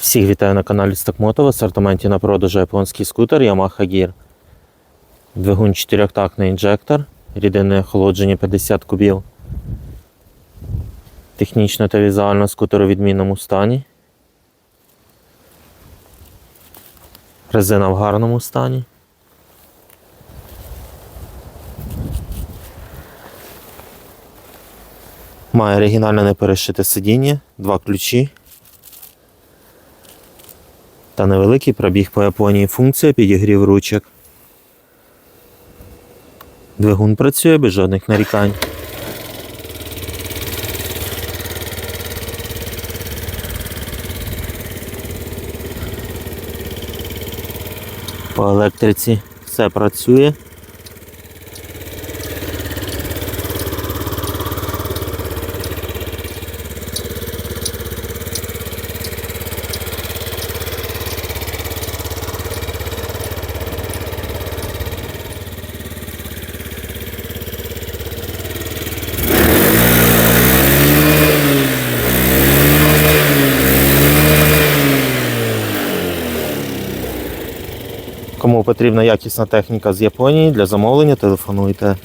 Всіх вітаю на каналі Стокмото. В асортименті на продажу японський скутер Yamaha Gear. Двигун 4-тактний інжектор, рідинне охолодження 50 кубів. Технічно та візуально скутер у відмінному стані. Резина в гарному стані. Має оригінально не перешите сидіння, два ключі та невеликий пробіг по Японії. Функція підігрів ручок. Двигун працює без жодних нарікань. По електриці все працює. Кому потрібна якісна техніка з Японії для замовлення, телефонуйте